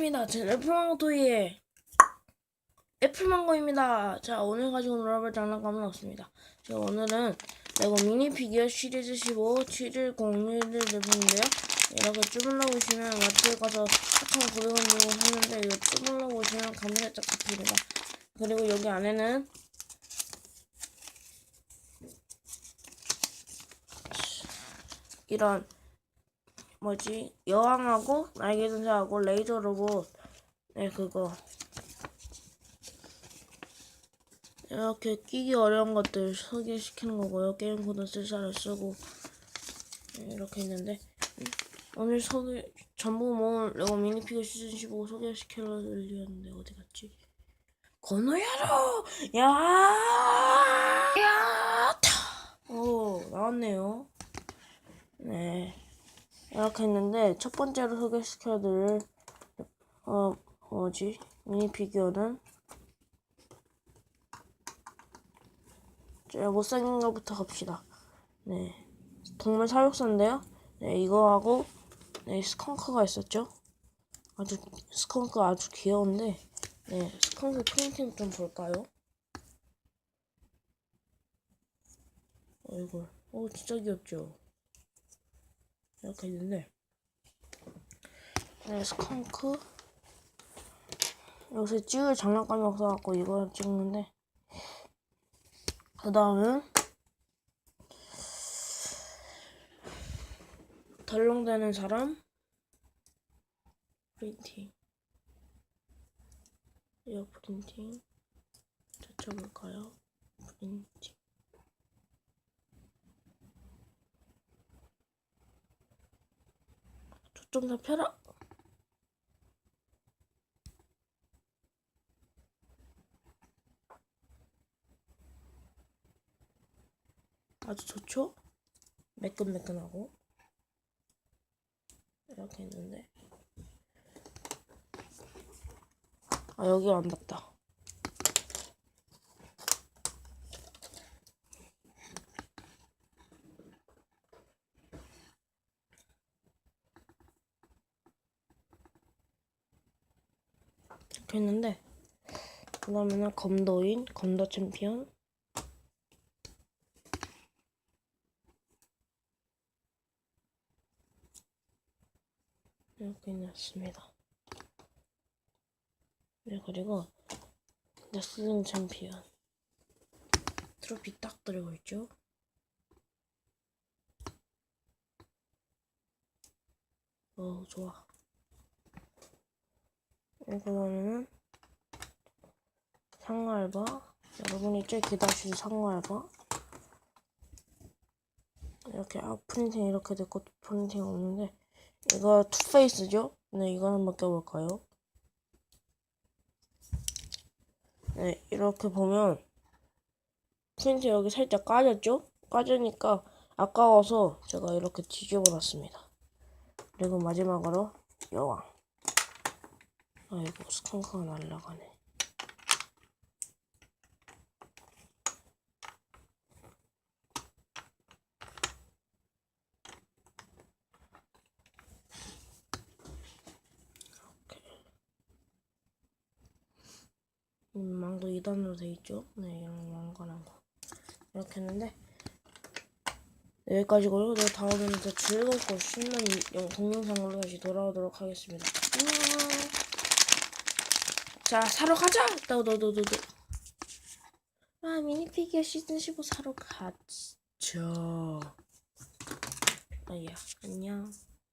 입니다. 저는 애플망고토이의 애플망고입니다. 자, 오늘 가지고 놀아볼 장난감은 없습니다. 자, 오늘은 레고 미니 피규어 시리즈 15 7101을 제품인데요. 이렇게 쭈물러 보시면 마트에 가서 착한 900원 주고 샀는데 이거 쭈물러 보시면 감이 살짝 잡힙니다. 그리고 여기 안에는 이런 뭐지? 여왕하고 날개전사하고 레이저 로봇. 네 그거. 이렇게 끼기 어려운 것들 소개시키는 거고요. 게임 코드 쓸사를 쓰고. 네, 이렇게 있는데. 음, 오늘 소개 전부 모은 레고 미니피규어 시즌 15 소개시켜드리려는데 어디 갔지? 건우야로! 야! 야타! 오 나왔네요. 네 이렇게 했는데 첫 번째로 소개시켜드릴 어 뭐지 미니 피규어는 제가 못생긴 것부터 갑시다. 네 동물 사육사인데요. 네 이거하고 네 스컹크가 있었죠. 아주 스컹크 아주 귀여운데 네 스컹크 프린팅 좀 볼까요? 얼굴 오 진짜 귀엽죠. 이렇게 있는데 네, 스컹크. 요새 찍을 장난감이 없어갖고 이거 찍는데 그 다음은 덜렁대는 사람 프린팅. 이거 프린팅. 찾아볼까요? 프린팅 좀 더 펴라. 아주 좋죠? 매끈매끈하고 이렇게 있는데 아 여기 안 닿다 이렇게 했는데 그 다음에는 검도인 검도 챔피언 이렇게 놨습니다. 네, 그리고 레슬링 챔피언 트로피 딱 들어가 있죠. 어 좋아. 네, 그다음에는 상알바 여러분이 제일 기다리시는 상알바 이렇게 아 프린팅 이렇게 됐고 프린팅 없는데 이거 투페이스죠? 네, 이걸 한번 껴볼까요? 네, 이렇게 보면 프린트 여기 살짝 까졌죠? 까지니까 아까워서 제가 이렇게 뒤집어 놨습니다. 그리고 마지막으로 여왕. 아이고, 스컹크가 날라가네. 음, 망고 2단으로 돼 있죠? 네, 이런 망고랑 거. 이렇게 했는데 여기까지고요. 네, 다음에는 더 즐겁고 신나는 영- 동영상으로 다시 돌아오도록 하겠습니다. 안녕. 자, 사러 가자. 너너너너너. 아, 미니피규어 시즌 15 사러 가죠. 아야, 안녕.